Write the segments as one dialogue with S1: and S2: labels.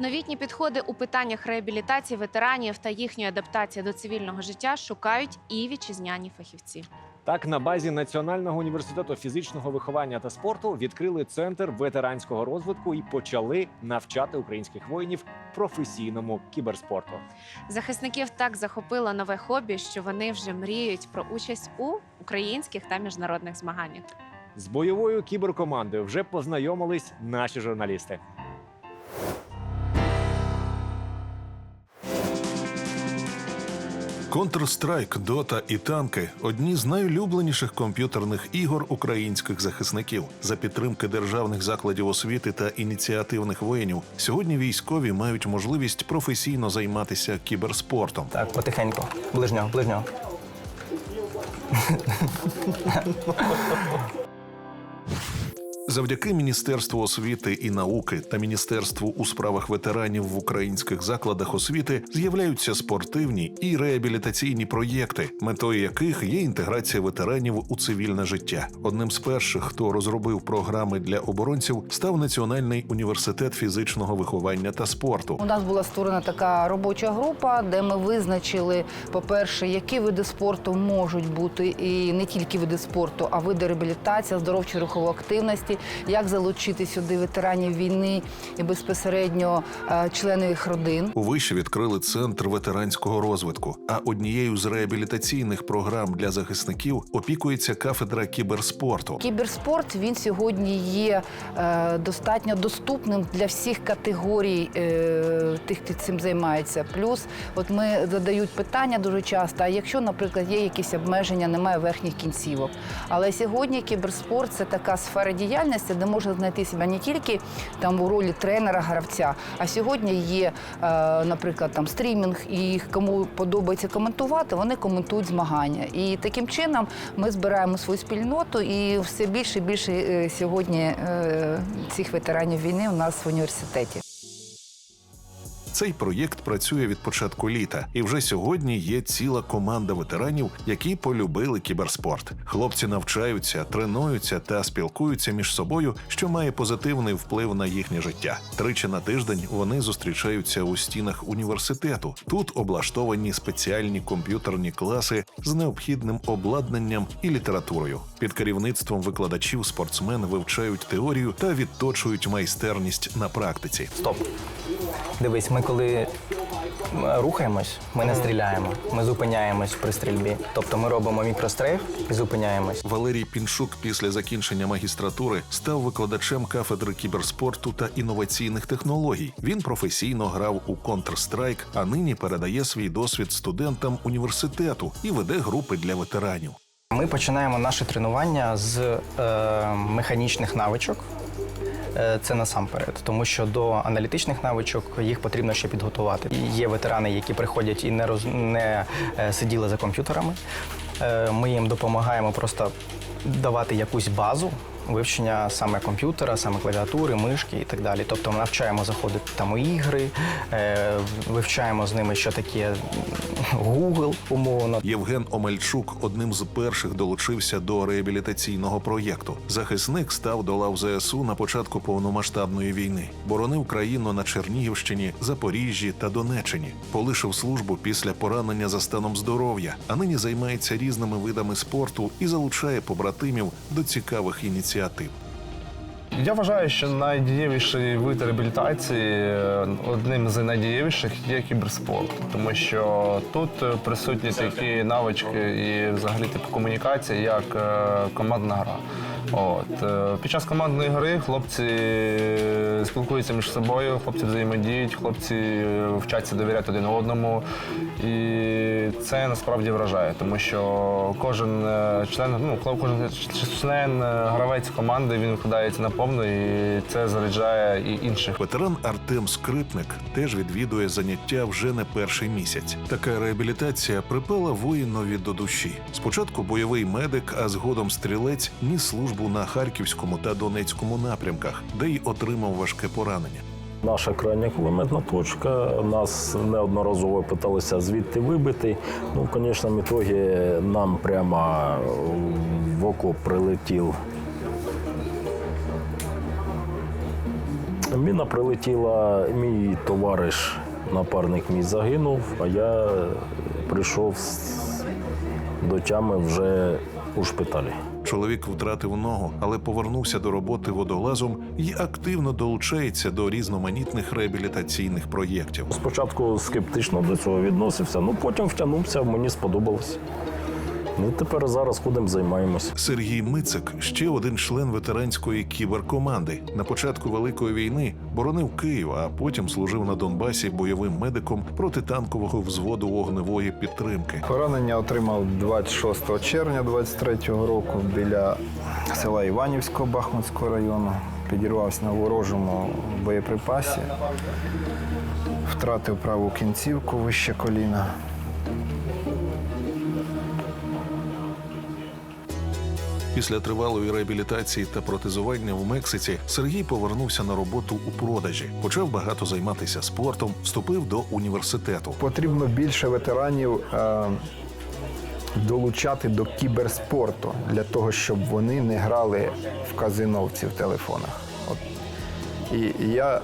S1: Новітні підходи у питаннях реабілітації ветеранів та їхньої адаптації до цивільного життя шукають і вітчизняні фахівці.
S2: Так, на базі Національного університету фізичного виховання та спорту відкрили центр ветеранського розвитку і почали навчати українських воїнів професійному кіберспорту.
S1: Захисників так захопило нове хобі, що вони вже мріють про участь у українських та міжнародних змаганнях.
S2: З бойовою кіберкомандою вже познайомились наші журналісти.
S3: Counter-Strike, Dota і танки одні з найулюбленіших комп'ютерних ігор українських захисників. За підтримки державних закладів освіти та ініціативних воїнів сьогодні військові мають можливість професійно займатися кіберспортом.
S4: Так, потихеньку. Ближнього, ближнього.
S3: Завдяки Міністерству освіти і науки та Міністерству у справах ветеранів в українських закладах освіти з'являються спортивні і реабілітаційні проєкти, метою яких є інтеграція ветеранів у цивільне життя. Одним з перших, хто розробив програми для оборонців, став Національний університет фізичного виховання та спорту.
S5: У нас була створена така робоча група, де ми визначили, по-перше, які види спорту можуть бути, і не тільки види спорту, а види реабілітації, оздоровчої рухової активності, як залучити сюди ветеранів війни і безпосередньо е, членів їх родин.
S3: У виші відкрили центр ветеранського розвитку. А однією з реабілітаційних програм для захисників опікується кафедра кіберспорту.
S5: Кіберспорт він сьогодні є е, достатньо доступним для всіх категорій е, тих, хто цим займається. Плюс, от ми задають питання дуже часто: а якщо, наприклад, є якісь обмеження, немає верхніх кінцівок. Але сьогодні кіберспорт це така сфера діяльності, де можна знайти себе не тільки там у ролі тренера, гравця, а сьогодні є, е, наприклад, там стрімінг, і кому подобається коментувати, вони коментують змагання. І таким чином ми збираємо свою спільноту, і все більше і більше е, сьогодні е, цих ветеранів війни у нас в університеті.
S3: Цей проєкт працює від початку літа, і вже сьогодні є ціла команда ветеранів, які полюбили кіберспорт. Хлопці навчаються, тренуються та спілкуються між собою, що має позитивний вплив на їхнє життя. Тричі на тиждень вони зустрічаються у стінах університету. Тут облаштовані спеціальні комп'ютерні класи з необхідним обладнанням і літературою. Під керівництвом викладачів спортсмени вивчають теорію та відточують майстерність на практиці.
S4: Стоп. Дивись, ми коли е, рухаємось, ми не стріляємо. Ми зупиняємось при стрільбі. Тобто ми робимо мікрострейф і зупиняємось.
S3: Валерій Піншук після закінчення магістратури став викладачем кафедри кіберспорту та інноваційних технологій. Він професійно грав у Counter-Strike, а нині передає свій досвід студентам університету і веде групи для ветеранів.
S4: Ми починаємо наше тренування з е, механічних навичок. Е, Це насамперед, тому що до аналітичних навичок їх потрібно ще підготувати. Є ветерани, які приходять і не роз не е, сиділи за комп'ютерами. Е, Ми їм допомагаємо просто давати якусь базу вивчення саме комп'ютера, саме клавіатури, мишки і так далі. Тобто ми навчаємо заходити там у ігри, е, вивчаємо з ними, що таке Google, умовно.
S3: Євген Омельчук одним з перших долучився до реабілітаційного проєкту. Захисник став до лав ЗСУ на початку повномасштабної війни. Боронив країну на Чернігівщині, Запоріжжі та Донеччині. Полишив службу після поранення за станом здоров'я, а нині займається різними видами спорту і залучає побратимів до цікавих ініціатив.
S6: Я вважаю, що найдієвіший вид реабілітації е, одним з найдієвіших є кіберспорт, тому що тут присутні такі навички і взагалі типу комунікації, як е, командна гра. От е, під час командної гри хлопці спілкуються між собою, хлопці взаємодіють, хлопці е, вчаться довіряти один одному, і це насправді вражає, тому що кожен е, член, ну кожен член е, гравець команди він викладається наповну, і це заряджає і інших.
S3: Ветеран Артем Скрипник теж відвідує заняття вже не перший місяць. Така реабілітація припала воїнові до душі. Спочатку бойовий медик, а згодом стрілець ніс службу на харківському та донецькому напрямках, де й отримав важке поранення.
S7: Наша крайня кулеметна точка. Нас неодноразово питалися звідти вибити. Ну, в конечному ітогі нам прямо в око прилетів Міна прилетіла, мій товариш, напарник мій загинув, а я прийшов до тями вже у шпиталі.
S3: Чоловік втратив ногу, але повернувся до роботи водолазом і активно долучається до різноманітних реабілітаційних проєктів.
S7: Спочатку скептично до цього відносився, ну потім втягнувся, мені сподобалось. Ну, тепер зараз ходимо, займаємось.
S3: Сергій Мицик ще один член ветеранської кіберкоманди. На початку великої війни боронив Київ, а потім служив на Донбасі бойовим медиком протитанкового взводу вогневої підтримки.
S8: Поранення отримав 26 червня 23-го року біля села Іванівського Бахмутського району. Підірвався на ворожому боєприпасі, втратив праву кінцівку вище коліна.
S3: Після тривалої реабілітації та протезування в Мексиці Сергій повернувся на роботу у продажі, почав багато займатися спортом, вступив до університету.
S8: Потрібно більше ветеранів е, долучати до кіберспорту для того, щоб вони не грали в казиновці в телефонах. От. І я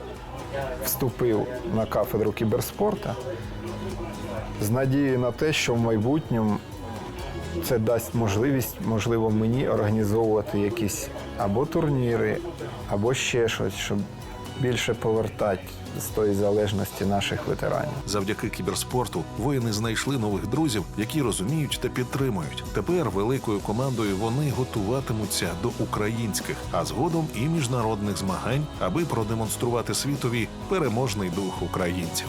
S8: вступив на кафедру кіберспорту з надією на те, що в майбутньому це дасть можливість, можливо, мені організовувати якісь або турніри, або ще щось, щоб більше повертати з тої залежності наших ветеранів.
S3: Завдяки кіберспорту воїни знайшли нових друзів, які розуміють та підтримують. Тепер великою командою вони готуватимуться до українських, а згодом і міжнародних змагань, аби продемонструвати світові переможний дух українців.